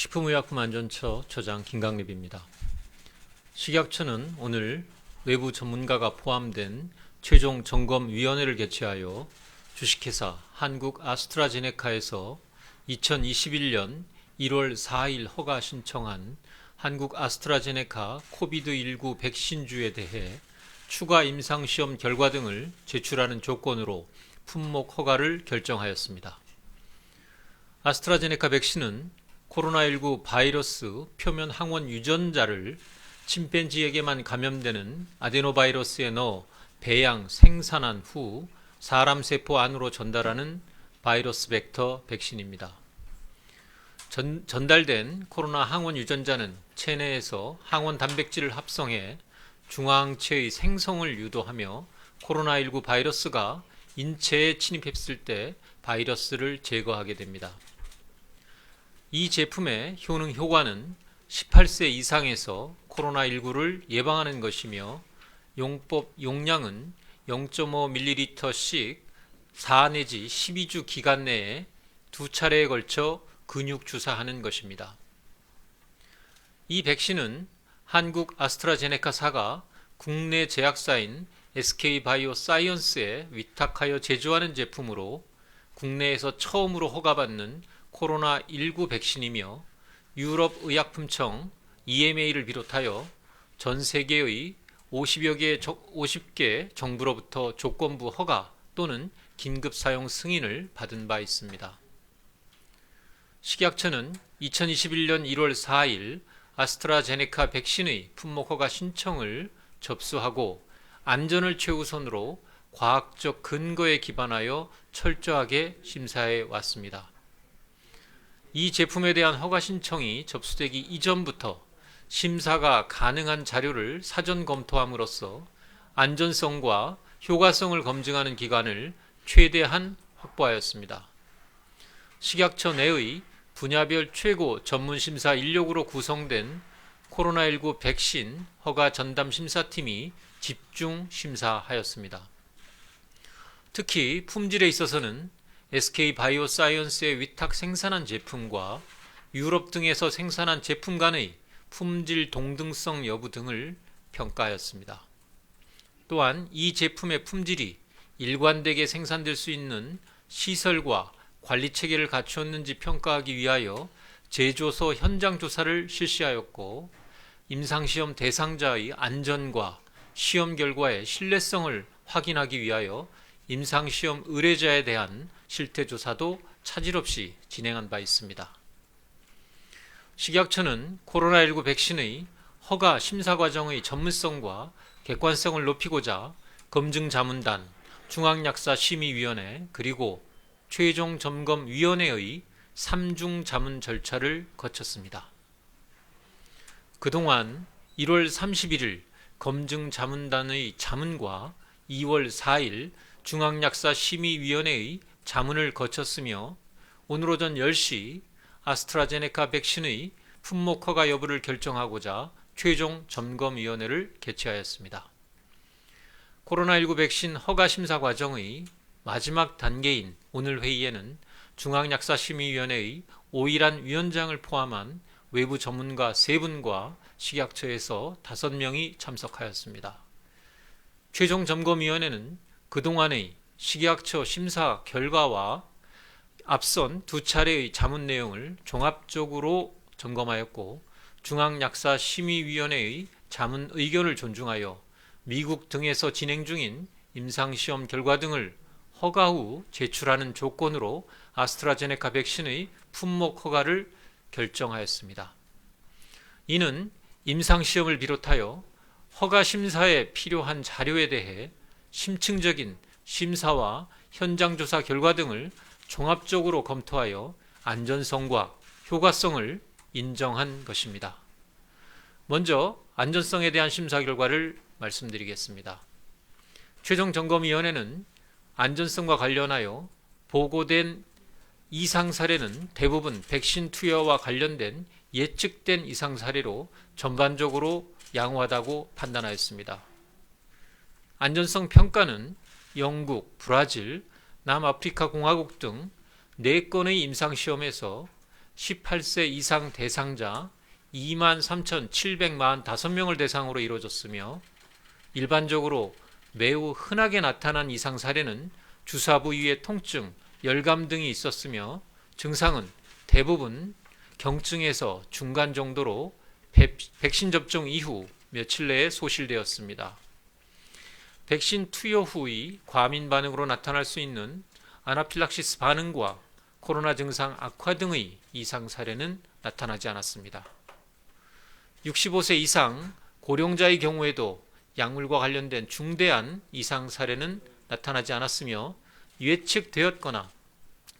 식품의약품안전처 처장 김강립입니다. 식약처는 오늘 외부 전문가가 포함된 최종 점검위원회를 개최하여 주식회사 한국 아스트라제네카에서 2021년 1월 4일 허가 신청한 한국 아스트라제네카 코비드19 백신주에 대해 추가 임상시험 결과 등을 제출하는 조건으로 품목 허가를 결정하였습니다. 아스트라제네카 백신은 코로나19 바이러스 표면 항원 유전자를 침팬지에게만 감염되는 아데노바이러스에 넣어 배양 생산한 후 사람 세포 안으로 전달하는 바이러스 벡터 백신입니다. 전, 전달된 코로나 항원 유전자는 체내에서 항원 단백질을 합성해 중화항체의 생성을 유도하며 코로나19 바이러스가 인체에 침입했을 때 바이러스를 제거하게 됩니다. 이 제품의 효능 효과는 18세 이상에서 코로나19를 예방하는 것이며 용법 용량은 0.5ml씩 4 내지 12주 기간 내에 두 차례에 걸쳐 근육 주사하는 것입니다. 이 백신은 한국 아스트라제네카사가 국내 제약사인 SK바이오사이언스에 위탁하여 제조하는 제품으로 국내에서 처음으로 허가받는 코로나19 백신이며 유럽의약품청 EMA를 비롯하여 전 세계의 50여 개 50개 정부로부터 조건부 허가 또는 긴급 사용 승인을 받은 바 있습니다. 식약처는 2021년 1월 4일 아스트라제네카 백신의 품목 허가 신청을 접수하고 안전을 최우선으로 과학적 근거에 기반하여 철저하게 심사해 왔습니다. 이 제품에 대한 허가 신청이 접수되기 이전부터 심사가 가능한 자료를 사전 검토함으로써 안전성과 효과성을 검증하는 기간을 최대한 확보하였습니다. 식약처 내의 분야별 최고 전문심사 인력으로 구성된 코로나19 백신 허가 전담 심사팀이 집중 심사하였습니다. 특히 품질에 있어서는 SK 바이오사이언스의 위탁 생산한 제품과 유럽 등에서 생산한 제품 간의 품질 동등성 여부 등을 평가하였습니다. 또한 이 제품의 품질이 일관되게 생산될 수 있는 시설과 관리 체계를 갖추었는지 평가하기 위하여 제조소 현장 조사를 실시하였고 임상시험 대상자의 안전과 시험 결과의 신뢰성을 확인하기 위하여 임상시험 의뢰자에 대한 실태조사도 차질 없이 진행한 바 있습니다. 식약처는 코로나19 백신의 허가 심사 과정의 전문성과 객관성을 높이고자 검증자문단, 중앙약사심의위원회 그리고 최종 점검위원회의 3중 자문 절차를 거쳤습니다. 그동안 1월 31일 검증 자문단의 자문과 2월 4일 중앙약사 심의위원회의 자문을 거쳤으며 오늘 오전 10시 아스트라제네카 백신의 품목 허가 여부를 결정하고자 최종 점검위원회를 개최하였습니다. 코로나19 백신 허가 심사 과정의 마지막 단계인 오늘 회의에는 중앙약사심의위원회의 오일한 위원장을 포함한 외부 전문가 3분과 식약처에서 5명이 참석하였습니다. 최종 점검위원회는 그동안의 식약처 심사 결과와 앞선 두 차례의 자문 내용을 종합적으로 점검하였고 중앙약사심의위원회의 자문 의견을 존중하여 미국 등에서 진행 중인 임상시험 결과 등을 허가 후 제출하는 조건으로 아스트라제네카 백신의 품목 허가를 결정하였습니다. 이는 임상시험을 비롯하여 허가 심사에 필요한 자료에 대해 심층적인 심사와 현장 조사 결과 등을 종합적으로 검토하여 안전성과 효과성을 인정한 것입니다. 먼저 안전성에 대한 심사 결과를 말씀드리겠습니다. 최종 점검위원회는 안전성과 관련하여 보고된 이상 사례는 대부분 백신 투여와 관련된 예측된 이상 사례로 전반적으로 양호하다고 판단하였습니다. 안전성 평가는 영국, 브라질, 남아프리카 공화국 등 4건의 임상시험에서 18세 이상 대상자 23,745명을 대상으로 이루어졌으며 일반적으로 매우 흔하게 나타난 이상 사례는 주사 부위의 통증, 열감 등이 있었으며 증상은 대부분 경증에서 중간 정도로 백- 백신 접종 이후 며칠 내에 소실되었습니다. 백신 투여 후의 과민 반응으로 나타날 수 있는 아나필락시스 반응과 코로나 증상 악화 등의 이상 사례는 나타나지 않았습니다. 65세 이상 고령자의 경우에도 약물과 관련된 중대한 이상 사례는 나타나지 않았으며 예측되었거나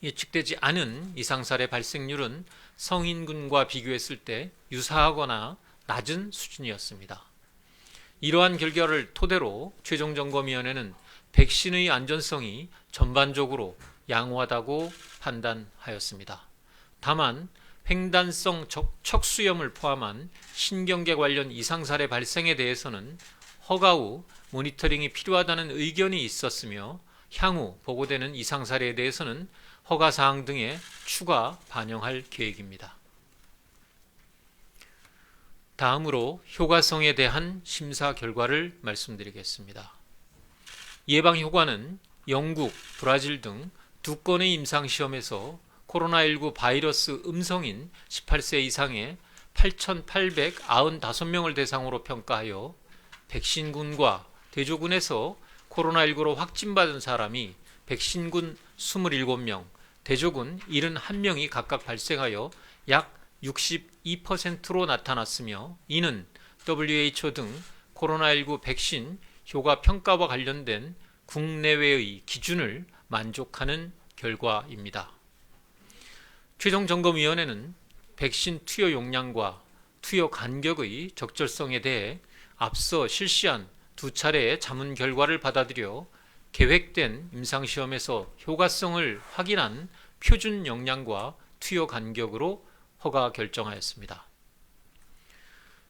예측되지 않은 이상 사례 발생률은 성인군과 비교했을 때 유사하거나 낮은 수준이었습니다. 이러한 결과를 토대로 최종점검위원회는 백신의 안전성이 전반적으로 양호하다고 판단하였습니다. 다만 횡단성 척- 척수염을 포함한 신경계 관련 이상 사례 발생에 대해서는 허가 후 모니터링이 필요하다는 의견이 있었으며 향후 보고되는 이상 사례에 대해서는 허가 사항 등에 추가 반영할 계획입니다. 다음으로 효과성에 대한 심사 결과를 말씀드리겠습니다. 예방 효과는 영국, 브라질 등 두 건의 임상 시험에서 코로나19 바이러스 음성인 18세 이상의 8,895명을 대상으로 평가하여 백신군과 대조군에서 코로나19로 확진받은 사람이 백신군 27명, 대조군 71명이 각각 발생하여 약 62%로 나타났으며 이는 WHO 등 코로나19 백신 효과 평가와 관련된 국내외의 기준을 만족하는 결과입니다. 최종 점검위원회는 백신 투여 용량과 투여 간격의 적절성에 대해 앞서 실시한 두 차례의 자문 결과를 받아들여 계획된 임상시험에서 효과성을 확인한 표준 용량과 투여 간격으로 허가 결정하였습니다.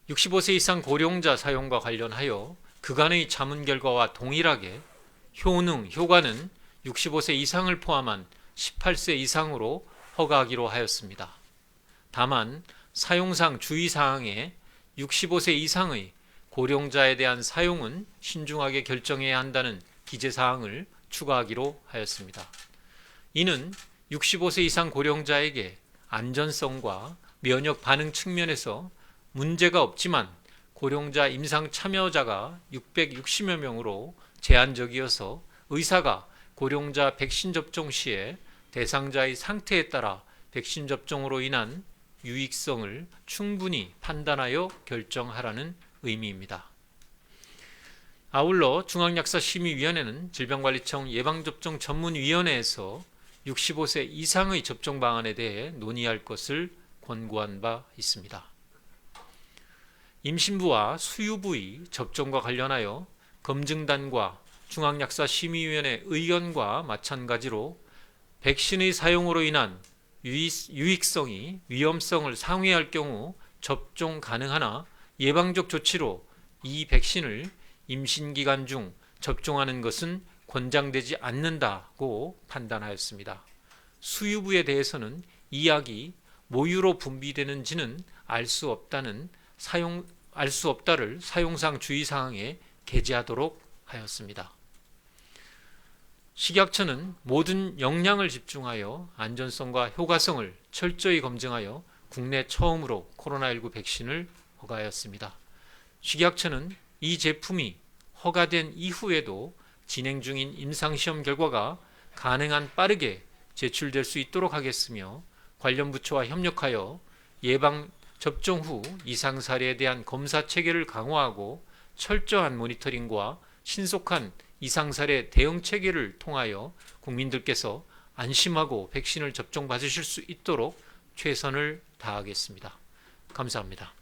65세 이상 고령자 사용과 관련하여 그간의 자문 결과와 동일하게 효능, 효과는 65세 이상을 포함한 18세 이상으로 허가하기로 하였습니다. 다만 사용상 주의사항에 65세 이상의 고령자에 대한 사용은 신중하게 결정해야 한다는 기재사항을 추가하기로 하였습니다. 이는 65세 이상 고령자에게 안전성과 면역 반응 측면에서 문제가 없지만 고령자 임상 참여자가 660여 명으로 제한적이어서 의사가 고령자 백신 접종 시에 대상자의 상태에 따라 백신 접종으로 인한 유익성을 충분히 판단하여 결정하라는 의미입니다. 아울러 중앙약사심의위원회는 질병관리청 예방접종 전문위원회에서 65세 이상의 접종 방안에 대해 논의할 것을 권고한 바 있습니다. 임신부와 수유부의 접종과 관련하여 검증단과 중앙약사심의위원회 의견과 마찬가지로 백신의 사용으로 인한 유익성이 위험성을 상회할 경우 접종 가능하나 예방적 조치로 이 백신을 임신 기간 중 접종하는 것은 권장되지 않는다고 판단하였습니다. 수유부에 대해서는 이 약이 모유로 분비되는지는 알 수 없다는 사용 알 수 없다를 사용상 주의 사항에 게재하도록 하였습니다. 식약처는 모든 역량을 집중하여 안전성과 효과성을 철저히 검증하여 국내 처음으로 코로나19 백신을 허가하였습니다. 식약처는 이 제품이 허가된 이후에도 진행 중인 임상시험 결과가 가능한 빠르게 제출될 수 있도록 하겠으며 관련 부처와 협력하여 예방 접종 후 이상 사례에 대한 검사 체계를 강화하고 철저한 모니터링과 신속한 이상 사례 대응 체계를 통하여 국민들께서 안심하고 백신을 접종 받으실 수 있도록 최선을 다하겠습니다. 감사합니다.